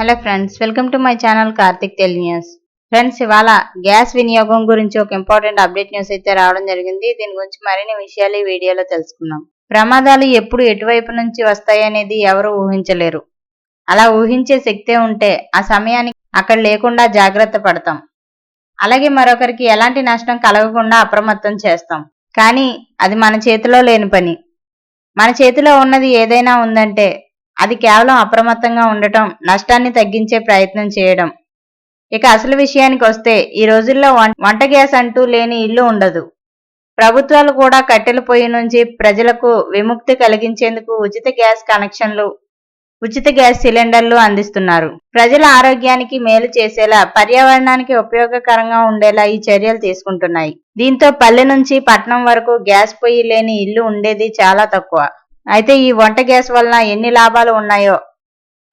Hello friends welcome to my channel Karthik tel news. Friends ఇవాళ gas వినియోగం గురించి ఒక ఇంపార్టెంట్ అప్డేట్ న్యూస్ అయితే రావడం జరిగింది. దీని గురించి మరిన్ని విషయాలు ఈ వీడియోలో తెలుసుకుందాం. ప్రమాదాలు ఎప్పుడు ఎటువైపు నుంచి వస్తాయనేది ఎవరు ఊహించలేరు. అలా ఊహించే శక్తే ఉంటే ఆ సమయానికి అక్కడ లేకుండా జాగ్రత్త పడతాం. అలాగే మరొకరికి ఎలాంటి నష్టం కలగకుండా అప్రమత్తం చేస్తాం. కానీ అది మన చేతిలో లేని పని. మన చేతిలో ఉన్నది ఏదైనా ఉందంటే అది కేవలం అప్రమత్తంగా ఉండటం నష్టాన్ని తగ్గించే ప్రయత్నం చేయడం. ఇక అసలు విషయానికి వస్తే ఈ రోజుల్లో వం- వంట గ్యాస్ అంటూ లేని ఇల్లు ఉండదు. ప్రభుత్వాలు కూడా కట్టెల పొయ్యి నుంచి ప్రజలకు విముక్తి కలిగించేందుకు ఉచిత గ్యాస్ కనెక్షన్లు ఉచిత గ్యాస్ సిలిండర్లు అందిస్తున్నారు. ప్రజల ఆరోగ్యానికి మేలు చేసేలా పర్యావరణానికి ఉపయోగకరంగా ఉండేలా ఈ చర్యలు తీసుకుంటున్నాయి. దీంతో పల్లె నుంచి పట్టణం వరకు గ్యాస్ పొయ్యి లేని ఇల్లు ఉండేది చాలా తక్కువ. అయితే ఈ వంట గ్యాస్ వలన ఎన్ని లాభాలు ఉన్నాయో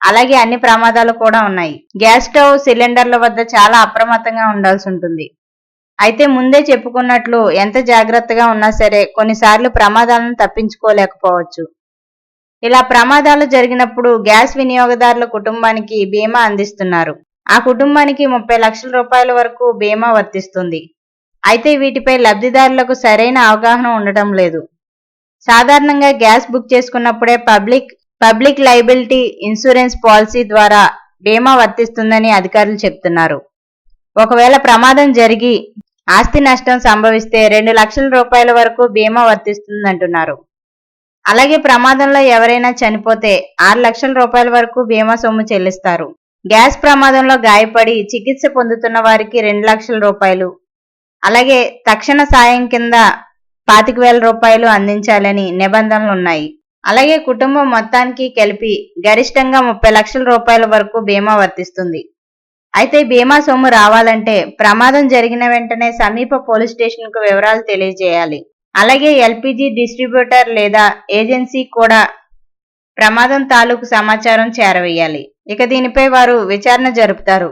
అలాగే అన్ని ప్రమాదాలు కూడా ఉన్నాయి. గ్యాస్ స్టవ్ సిలిండర్ల వద్ద చాలా అప్రమత్తంగా ఉండాల్సి ఉంటుంది. అయితే ముందే చెప్పుకున్నట్లు ఎంత జాగ్రత్తగా ఉన్నా సరే కొన్నిసార్లు ప్రమాదాలను తప్పించుకోలేకపోవచ్చు. ఇలా ప్రమాదాలు జరిగినప్పుడు గ్యాస్ వినియోగదారుల కుటుంబానికి బీమా అందిస్తున్నారు. ఆ కుటుంబానికి ముప్పై లక్షల రూపాయల వరకు బీమా వర్తిస్తుంది. అయితే వీటిపై లబ్ధిదారులకు సరైన అవగాహన ఉండటం లేదు. సాధారణంగా gas book చేసుకున్నప్పుడే public public liability insurance policy ద్వారా బీమా వర్తిస్తుందని అధికారులు చెప్తున్నారు. ఒకవేళ ప్రమాదం జరిగి ఆస్తి నష్టం సంభవిస్తే రెండు లక్షల రూపాయల వరకు బీమా వర్తిస్తుందంటున్నారు. అలాగే ప్రమాదంలో ఎవరైనా చనిపోతే ఆరు లక్షల రూపాయల వరకు బీమా సొమ్ము చెల్లిస్తారు. గ్యాస్ ప్రమాదంలో గాయపడి చికిత్స పొందుతున్న వారికి రెండు లక్షల రూపాయలు. అలాగే తక్షణ సాయం కింద పాతిక వేల రూపాయలు అందించాలని నిబంధనలు ఉన్నాయి. అలాగే కుటుంబం మొత్తానికి కలిపి గరిష్టంగా ముప్పై లక్షల రూపాయల వరకు బీమా వర్తిస్తుంది. అయితే బీమా సొమ్ము రావాలంటే ప్రమాదం జరిగిన వెంటనే సమీప పోలీస్ స్టేషన్కు వివరాలు తెలియజేయాలి. అలాగే ఎల్పిజి డిస్ట్రిబ్యూటర్ లేదా ఏజెన్సీ కూడా ప్రమాదం తాలూకు సమాచారం చేరవేయాలి. ఇక దీనిపై వారు విచారణ జరుపుతారు.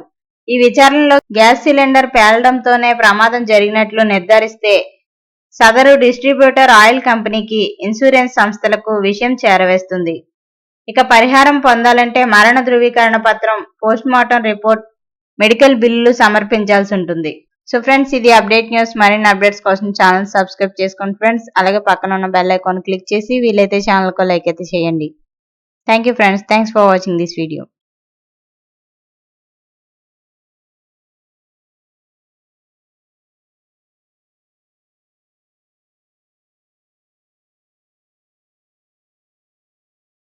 ఈ విచారణలో గ్యాస్ సిలిండర్ పేలడంతోనే ప్రమాదం జరిగినట్లు నిర్ధారిస్తే సదరు డిస్ట్రిబ్యూటర్ ఆయిల్ కంపెనీకి ఇన్సూరెన్స్ సంస్థలకు విషయం చేరవేస్తుంది. ఇక పరిహారం పొందాలంటే మరణ ధృవీకరణ పత్రం పోస్ట్ మార్టం రిపోర్ట్ మెడికల్ బిల్లులు సమర్పించాల్సి ఉంటుంది. సో ఫ్రెండ్స్ ఇది అప్డేట్ న్యూస్. మరిన్ని అప్డేట్స్ కోసం ఛానల్ సబ్స్క్రైబ్ చేసుకోండి ఫ్రెండ్స్. అలాగే పక్కన ఉన్న బెల్ ఐకాన్ క్లిక్ చేసి వీలైతే ఛానల్కు లైక్ అయితే చేయండి. Thank you friends. Thanks for watching this video.